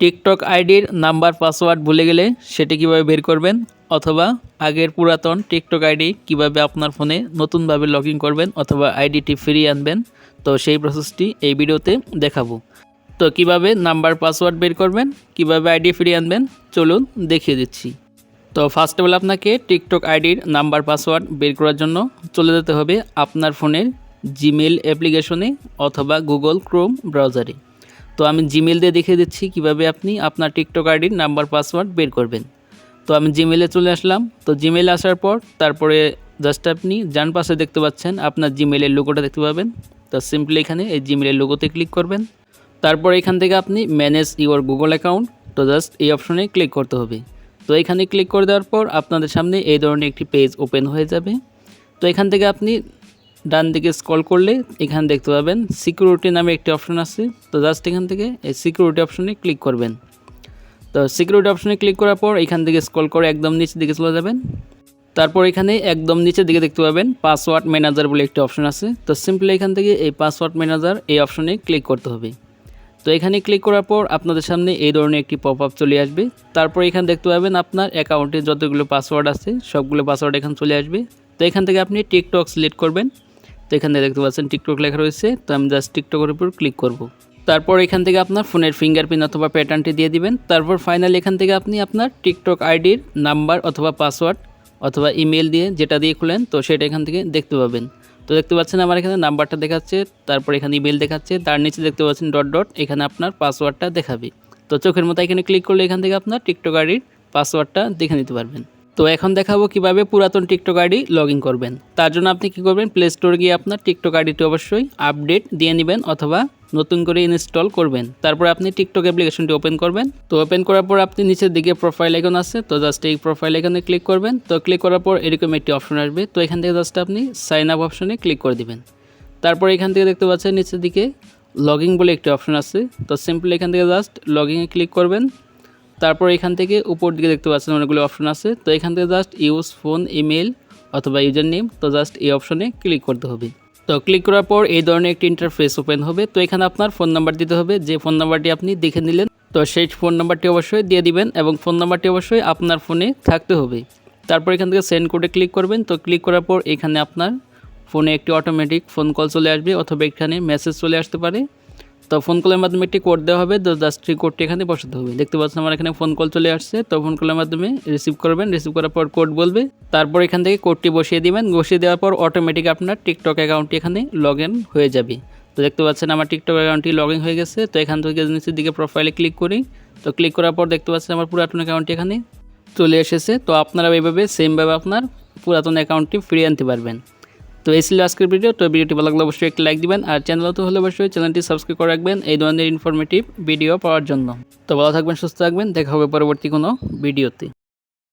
TikTok আইডির number, password ভুলে গেলে সেটি কীভাবে বের করবেন অথবা আগের পুরাতন টিকটক আইডি কীভাবে আপনার ফোনে নতুনভাবে লগ ইন করবেন অথবা আইডিটি ফিরিয়ে আনবেন? তো সেই প্রসেসটি এই ভিডিওতে দেখাবো। তো কীভাবে নাম্বার, পাসওয়ার্ড বের করবেন, কীভাবে আইডি ফিরিয়ে আনবেন, চলুন দেখিয়ে দিচ্ছি। তো ফার্স্ট অফ অল আপনাকে টিকটক আইডির নাম্বার, পাসওয়ার্ড বের করার জন্য চলে যেতে হবে আপনার ফোনের জিমেল অ্যাপ্লিকেশনে অথবা গুগল ক্রোম ব্রাউজারে তো আমি জিমেল দিয়ে দেখিয়ে দিচ্ছি কীভাবে আপনি আপনার টিকটক আইডির নাম্বার পাসওয়ার্ড বের করবেন। তো আমি জিমেলে চলে আসলাম। তো জিমেলে আসার পর তারপরে জাস্ট আপনি যান পাশে দেখতে পাচ্ছেন আপনার জিমেলের লোগোটা দেখতে পাবেন। তো সিম্পলি এখানে এই জিমেলের লোগোতে ক্লিক করবেন। তারপর এখান থেকে আপনি ম্যানেজ ইউর গুগল অ্যাকাউন্ট তো জাস্ট এই অপশনে ক্লিক করতে হবে। তো এখানে ক্লিক করে দেওয়ার পর আপনাদের সামনে এই ধরনের একটি পেজ ওপেন হয়ে যাবে। তো এখান থেকে আপনি ডান দিকে স্ক্রল করলে এখানে দেখতে পাবেন সিকিউরিটি নামে একটি অপশন আছে। তো জাস্ট এখান থেকে এই সিকিউরিটি অপশনে ক্লিক করবেন। তো সিকিউরিটি অপশনে ক্লিক করার পর এখান থেকে স্ক্রল করে একদম নিচের দিকে চলে যাবেন। তারপর এখানে একদম নিচের দিকে দেখতে পাবেন পাসওয়ার্ড ম্যানেজার বলে একটি অপশন আছে। তো সিম্পলি এখান থেকে এই পাসওয়ার্ড ম্যানেজার এই অপশনে ক্লিক করতে হবে। তো এখানে ক্লিক করার পর আপনাদের সামনে এই ধরনের একটি পপ আপ চলে আসবে। তারপর এখানে দেখতে পাবেন আপনার অ্যাকাউন্টে যতগুলো পাসওয়ার্ড আছে, সবগুলো পাসওয়ার্ড এখানে চলে আসবে। তো এখান থেকে আপনি টিকটক সিলেক্ট করবেন। তো এখান দেখতে পাচ্ছেন টিকটক লেখা রয়েছে, তো আমি জাস্ট টিকটকের উপর ক্লিক করব। তারপর এখান থেকে আপনার ফোনের ফিঙ্গারপ্রিন্ট অথবা প্যাটার্নটি দিয়ে দিবেন। তারপর ফাইনালি এখান থেকে আপনি আপনার টিকটক আইডির নাম্বার অথবা পাসওয়ার্ড অথবা ইমেল দিয়ে যেটা দিয়ে খুলেন, তো সেটা এখান থেকে দেখতে পাবেন। তো দেখতে পাচ্ছেন আমার এখানে নাম্বারটা দেখাচ্ছে, তারপর এখানে ইমেল দেখাচ্ছে, তার নিচে দেখতে পাচ্ছেন ডট ডট এখানে আপনার পাসওয়ার্ডটা দেখাবে। তো চোখের মতো এখানে ক্লিক করলে এখান থেকে আপনার টিকটক আইডির পাসওয়ার্ডটা দেখে নিতে পারবেন। তো এখন দেখাবো কীভাবে পুরাতন টিকটক আইডি লগ ইন করবেন। তার জন্য আপনি কি করবেন প্লে স্টোরে গিয়ে আপনার টিকটক আইডিটি অবশ্যই আপডেট দিয়ে নেবেন অথবা নতুন করে ইনস্টল করবেন। তারপর আপনি টিকটক অ্যাপ্লিকেশনটি ওপেন করবেন। তো ওপেন করার পর আপনি নিচের দিকে প্রোফাইল আইকন আছে, তো জাস্ট এই প্রোফাইল আইকনে ক্লিক করবেন। তো ক্লিক করার পর এরকম একটি অপশন আসবে। তো এখান থেকে জাস্ট আপনি সাইন আপ অপশনে ক্লিক করে দিবেন। তারপর এখান থেকে দেখতে পাচ্ছেন নিচের দিকে লগিং বলে একটি অপশন আছে। তো সিম্পলি এখান থেকে জাস্ট লগিংয়ে ক্লিক করবেন। তারপর এখান থেকে উপর দিকে দেখতে পাচ্ছেন অনেকগুলো অপশন আছে। তো এখান থেকে জাস্ট ইউজ ফোন ইমেল অথবা ইউজার নেম তো জাস্ট এই অপশনে ক্লিক করতে হবে। তো ক্লিক করার পর এই ধরনের একটি ইন্টারফেস ওপেন হবে। তো এখানে আপনার ফোন নাম্বার দিতে হবে। যে ফোন নাম্বারটি আপনি দেখে নিলেন, তো সেই ফোন নাম্বারটি অবশ্যই দিয়ে দিবেন এবং ফোন নাম্বারটি অবশ্যই আপনার ফোনে থাকতে হবে। তারপর এখান থেকে সেন্ড কোডে ক্লিক করবেন। তো ক্লিক করার পর এখানে আপনার ফোনে একটি অটোমেটিক ফোন কল চলে আসবে অথবা এখানে মেসেজ চলে আসতে পারে। তো ফোন কলের মাধ্যমে একটি কোড দেওয়া হবে, তো জাস্ট সেই কোডটি এখানে বসাতে হবে। দেখতে পাচ্ছেন আমার এখানে ফোন কল চলে আসছে, তো ফোন কলের মাধ্যমে রিসিভ করবেন রিসিভ করার পর কোড বলবে। তারপর এখান থেকে কোডটি বসিয়ে দিবেন, বসিয়ে দেওয়ার পর অটোমেটিক আপনার টিকটক অ্যাকাউন্টটি এখানে লগ হয়ে যাবে। তো দেখতে পাচ্ছেন আমার টিকটক অ্যাকাউন্টটি লগ হয়ে গেছে, তো এখান থেকে নিচের দিকে প্রোফাইলে ক্লিক করি। তো ক্লিক করার পর দেখতে পাচ্ছেন আমার পুরাতন অ্যাকাউন্টটি এখানে চলে এসেছে, তো আপনারা এইভাবে সেমভাবে আপনার পুরাতন অ্যাকাউন্টটি ফিরিয়ে আনতে পারবেন। তো এই ছিল আজকের ভিডিও তো ভিডিওটি ভালো লাগলে অবশ্যই একটি লাইক দিবেন আর চ্যানেল তো হলে অবশ্যই চ্যানেলটি সাবস্ক্রাইব করে রাখবেন। এই ধরনের ইনফরমেটিভ ভিডিও পাওয়ার জন্য। তো ভালো থাকবেন, সুস্থ থাকবেন। দেখা হবে পরবর্তী কোনো ভিডিওতে